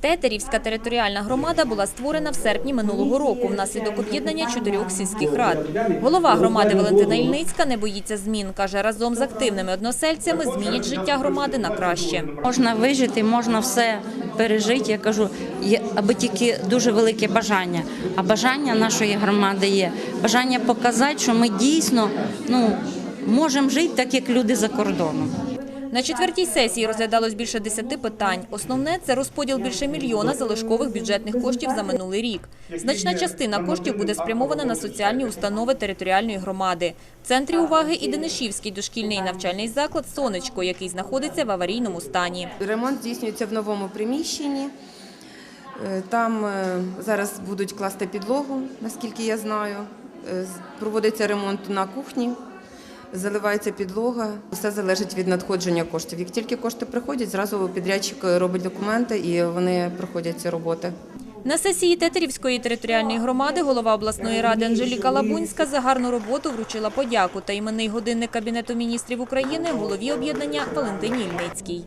Тетерівська територіальна громада була створена в серпні минулого року внаслідок об'єднання чотирьох сільських рад. Голова громади Валентина Ільницька не боїться змін. Каже, разом з активними односельцями змінять життя громади на краще. Можна вижити, можна все пережити. Я кажу, аби тільки дуже велике бажання. А бажання нашої громади є бажання показати, що ми дійсно ну, можемо жити так, як люди за кордоном. На четвертій сесії розглядалось більше десяти питань. Основне – це розподіл більше мільйона залишкових бюджетних коштів за минулий рік. Значна частина коштів буде спрямована на соціальні установи територіальної громади. В центрі уваги і Денишівський дошкільний навчальний заклад «Сонечко», який знаходиться в аварійному стані. Ремонт здійснюється в новому приміщенні. Е, Там е, зараз будуть класти підлогу, наскільки я знаю. Е, Проводиться ремонт на кухні, заливається підлога. Все залежить від надходження коштів. Як тільки кошти приходять, зразу підрядчик робить документи і вони проходять ці роботи. На сесії Тетерівської територіальної громади голова обласної ради Анжеліка Лабунська за гарну роботу вручила подяку та іменний годинник Кабінету міністрів України голові об'єднання Валентині Ільницькій.